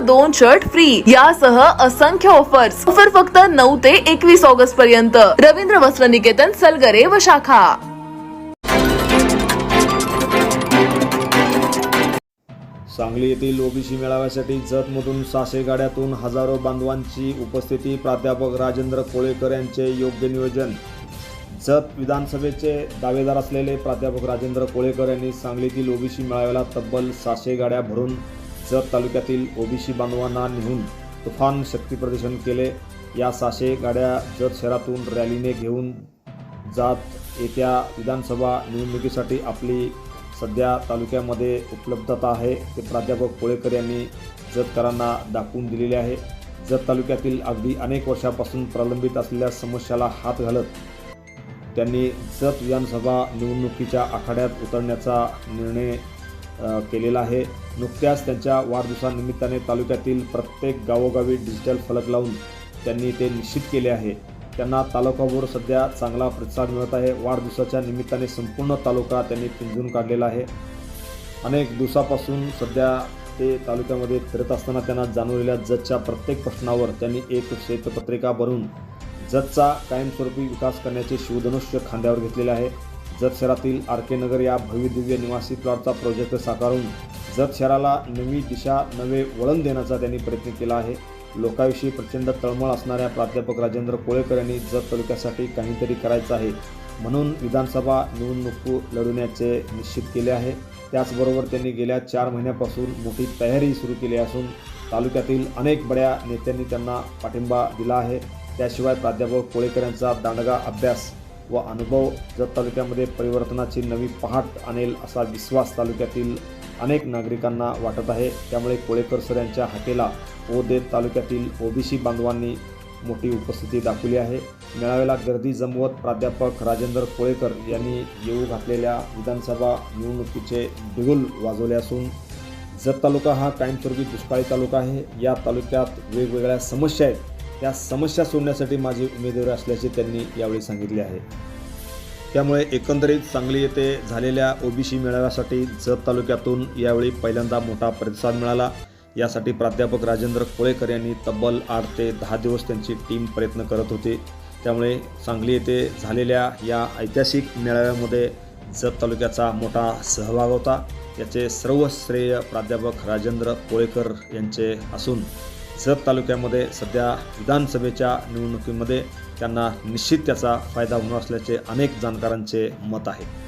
दोन shirt free यासह असंख्य ऑफर्स ऑफर फक्त नऊ ते एकवीस ऑगस्ट पर्यंत. रवींद्र वस्त्र निकेतन सलगरे व शाखा. सांगली येथील ओबीसी मेळाव्यासाठी जतमधून सहाशे गाड्यातून हजारो बांधवांची उपस्थिती. प्राध्यापक राजेंद्र कोळेकर यांचे योग्य नियोजन. जत विधानसभेचे दावेदार असलेले प्राध्यापक राजेंद्र कोळेकर यांनी सांगलीतील ओबीसी मेळाव्याला तब्बल सहाशे गाड्या भरून जत तालुक्यातील ओबीसी बांधवांना नेऊन तुफान शक्तीप्रदर्शन केले. या सहाशे गाड्या जत शहरातून रॅलीने घेऊन जात येत्या विधानसभा निवडणुकीसाठी आपली सध्या तालुक्यामध्ये उपलब्धता आहे. ते प्राध्यापक कोळेकर यांनी जतकरांना दाखवून दिलेले आहे. जत तालुक्यातील अगदी अनेक वर्षापासून प्रलंबित असलेल्या समस्याला हात घालत त्यांनी जत विधानसभा निवडणुकीच्या आखाड्यात उतरण्याचा निर्णय केलेला आहे. नुकत्याच त्यांच्या वाढदिवसानिमित्ताने तालुक्यातील प्रत्येक गावोगावी डिजिटल फलक लावून त्यांनी ते निश्चित केले आहे. त्यांना तालुकाभर सध्या चांगला प्रतिसाद मिळत आहे. वाढदिवसाच्या निमित्ताने संपूर्ण तालुका त्यांनी पिंजून काढलेला आहे. अनेक दिवसापासून सध्या ते तालुक्यामध्ये फिरत असताना त्यांना जाणवलेल्या जतच्या प्रत्येक प्रश्नावर त्यांनी एक श्वेतपत्रिका बनवून जतचा कायमस्वरूपी विकास करण्याचे शिवधनुष्य खांद्यावर घेतलेले आहे. जत शहरातील आर के नगर या भव्यदिव्य निवासी प्लॉटचा प्रोजेक्ट साकारून जत शहराला नवी दिशा नवे वळण देण्याचा त्यांनी प्रयत्न केला आहे. लोकाविषयी प्रचंड तळमळ असणाऱ्या प्राध्यापक राजेंद्र कोळेकर यांनी जत तालुक्यासाठी काहीतरी करायचं आहे. म्हणून विधानसभा निवडणूक लढवण्याचे निश्चित केले आहे. त्याचबरोबर त्यांनी गेल्या चार महिन्यापासून मोठी तयारी सुरू केली असून तालुक्यातील अनेक बड्या नेत्यांनी त्यांना पाठिंबा दिला आहे. त्याशिवाय प्राध्यापक कोळेकर यांचा दांडगा अभ्यास व अनुभव जत तालुक्यामध्ये परिवर्तनाची नवी पहाट आणेल असा विश्वास तालुक्यातील अनेक नागरिकांना वाटत आहे. त्यामुळे कोळेकर सर यांच्या हाकेला ओदेत देत तालुक्यातील ओबीसी बांधवांनी मोठी उपस्थिती दाखवली आहे. मेळाव्याला गर्दी जमवत प्राध्यापक राजेंद्र कोळेकर यांनी येऊ घातलेल्या विधानसभा निवडणुकीचे बिगुल वाजवले असून जत तालुका हा कायमस्वरूपी दुष्काळी तालुका आहे. या तालुक्यात वेगवेगळ्या समस्या आहेत. त्या समस्या सोडण्यासाठी माझी उमेदवारी असल्याचे त्यांनी यावेळी सांगितले आहे. त्यामुळे एकंदरीत सांगली येथे झालेल्या ओबीसी मेळाव्यासाठी जत तालुक्यातून यावेळी पहिल्यांदा मोठा प्रतिसाद मिळाला. यासाठी प्राध्यापक राजेंद्र कोळेकर यांनी तब्बल आठ ते दहा दिवस त्यांची टीम प्रयत्न करत होती. त्यामुळे सांगली येथे झालेल्या या ऐतिहासिक मेळाव्यामध्ये जत तालुक्याचा मोठा सहभाग होता. याचे सर्व श्रेय प्राध्यापक राजेंद्र कोळेकर यांचे असून जत तालुक्यामध्ये सध्या विधानसभेच्या निवडणुकीमध्ये त्यांना निश्चित त्याचा फायदा होणार असल्याचे अनेक जाणकारांचे मत आहे.